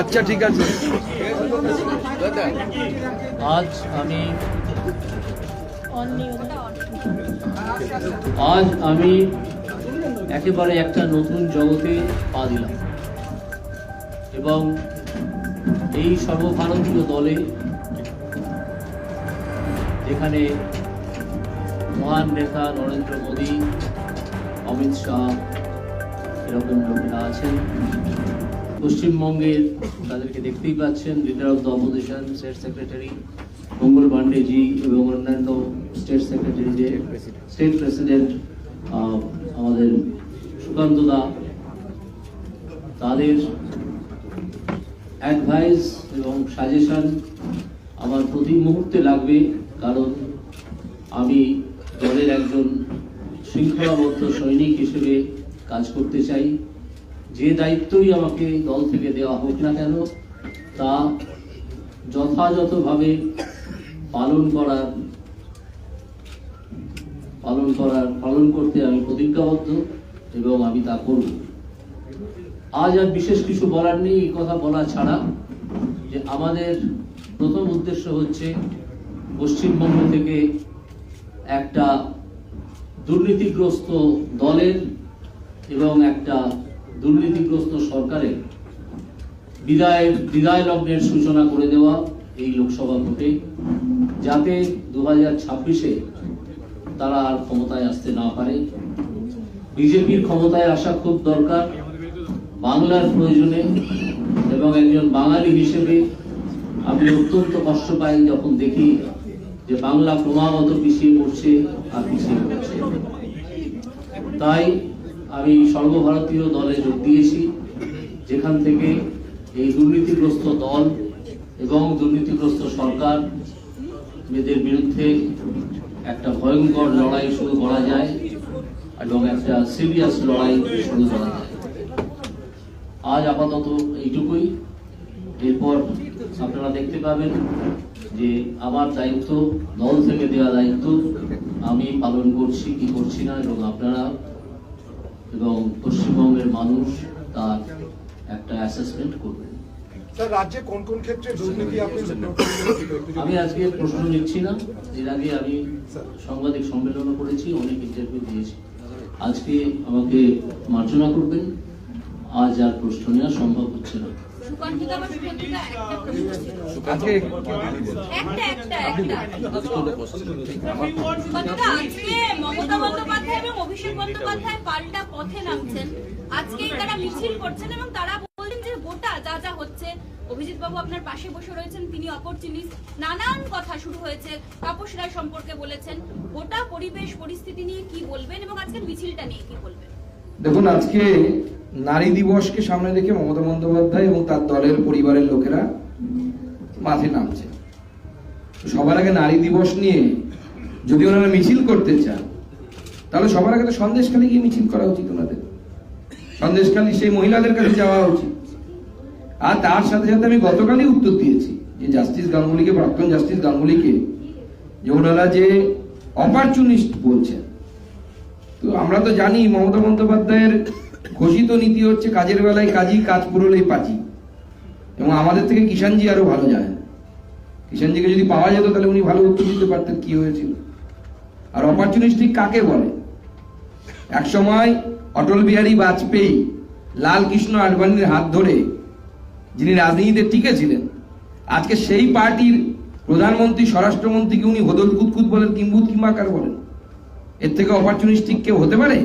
আচ্ছা ঠিক আছে। আজ আমি আজ আমি একেবারে একটা নতুন জগতে পা দিলাম। এবং এই সর্বভারতীয় দলে যেখানে মহান নেতা নরেন্দ্র মোদী, অমিত শাহ, এরকম লোকেরা আছেন পশ্চিমবঙ্গের তাদেরকে দেখতেই পাচ্ছেন leader of the opposition state secretary Mangal Pandeyji এবং অন্যান্য স্টেট সেক্রেটারি যে স্টেট প্রেসিডেন্ট আমাদের সুকান্ত দা তাদের অ্যাডভাইস এবং সাজেশন আমার প্রতি মুহূর্তে লাগবে কারণ আমি দলের একজন শৃঙ্খলাবদ্ধ সৈনিক হিসেবে কাজ করতে চাই। যে দায়িত্বই আমাকে দল থেকে দেওয়া হোক না কেন, তা যথাযথভাবে পালন করার পালন করার, পালন করতে আমি প্রতিজ্ঞাবদ্ধ এবং আমি তা করব। আজ আর বিশেষ কিছু বলার নেই, এই কথা বলা ছাড়া। যে আমাদের প্রথম উদ্দেশ্য হচ্ছে পশ্চিমবঙ্গ থেকে একটা দুর্নীতিগ্রস্ত দলের এবং একটা দুর্নীতিগ্রস্ত সরকারের বিদায় বিদায় লগ্নের সূচনা করে দেওয়া এই লোকসভা ভোটে, যাতে দু হাজার ছাব্বিশে তারা আর ক্ষমতায় আসতে না পারে। বিজেপির ক্ষমতায় আসা খুব দরকার, বাংলার প্রয়োজনে, এবং একজন বাঙালি হিসেবে আমি অত্যন্ত কষ্ট পাই যখন দেখি যে বাংলা ক্রমাগত পিছিয়ে পড়ছে আর পিছিয়ে পড়ছে। তাই আমি সর্বভারতীয় দলে যোগ দিয়েছি, যেখান থেকে এই দুর্নীতিগ্রস্ত দল এবং দুর্নীতিগ্রস্ত সরকার এদের বিরুদ্ধে একটা ভয়ঙ্কর লড়াই শুরু করা যায় এবং একটা সিরিয়াস লড়াই শুরু করা যায়। আজ আপাতত এইটুকুই। এরপর আপনারা দেখতে পাবেন যে আমার দায়িত্ব, দল থেকে দেওয়া দায়িত্ব, আমি পালন করছি, কি করছি না, এবং আপনারা এবং পশ্চিমবঙ্গের মানুষ তার একটা অ্যাসেসমেন্ট করবেন স্যার রাজ্যে কোন কোন ক্ষেত্রে দুর্নীতি আপনি আমি আজকে প্রশ্ন নিচ্ছি না। এর আগে আমি সাংবাদিক সম্মেলনও করেছি অনেক ইন্টারভিউ দিয়েছি। আজকে আমাকে মার্জনা করবেন। আজ আর প্রশ্ন নেওয়া সম্ভব হচ্ছে না। আজকে আজকে মমতা বন্দ্যোপাধ্যায় এবং অভিষেক বন্দ্যোপাধ্যায় পাল্টা পথে নামছেন আজকেই তারা মিছিল করছেন এবং তারা বলছেন যে গোটা যা যা হচ্ছে অভিজিৎ বাবু আপনার পাশে বসে রয়েছেন তিনি অপরচুনিস্ট নানান কথা শুরু হয়েছে তাপস রায় সম্পর্কে বলেছেন গোটা পরিবেশ পরিস্থিতি নিয়ে কি বলবেন এবং আজকের মিছিলটা নিয়ে কি বলবেন দেখুন আজকে নারী দিবসকে সামনে রেখে মমতা বন্দ্যোপাধ্যায় এবং তার দলের পরিবারের লোকেরা মাঠে নামছে। সবার আগে নারী দিবস নিয়ে যদি ওনারা মিছিল করতে চান, তাহলে সবার আগে তো সন্দেশখালী গিয়ে মিছিল করা উচিত ওনাদের। সন্দেশখালী সেই মহিলাদের কাছে যাওয়া উচিত। আর তার সাথে সাথে আমি গতকালই উত্তর দিয়েছি যে জাস্টিস গাঙ্গুলিকে, প্রাক্তন জাস্টিস গাঙ্গুলিকে, যে ওনারা যে অপরচুনিস্ট বলছেন। তো আমরা তো জানি মমতা বন্দ্যোপাধ্যায়ের ঘোষিত নীতি হচ্ছে কাজের বেলায় কাজই, কাজ পুরোলেই পাচি এবং আমাদের থেকে কিষাণজি আরও ভালো যায় কিষাণজিকে যদি পাওয়া যেত, তাহলে উনি ভালো উত্তর দিতে পারতেন কি হয়েছিল। আর অপরচুনিস্টিক কাকে বলে? এক সময় অটল বিহারী বাজপেয়ী লাল কৃষ্ণ আডবাণীর হাত ধরে যিনি রাজনীতিতে টিকে ছিলেন, আজকে সেই পার্টির প্রধানমন্ত্রী, স্বরাষ্ট্রমন্ত্রীকে উনি হদল কুতকুত বলেন কিম্বুত কিংবা কার বলেন। এর থেকে অপরচুনিস্টিক কেউ হতে পারে?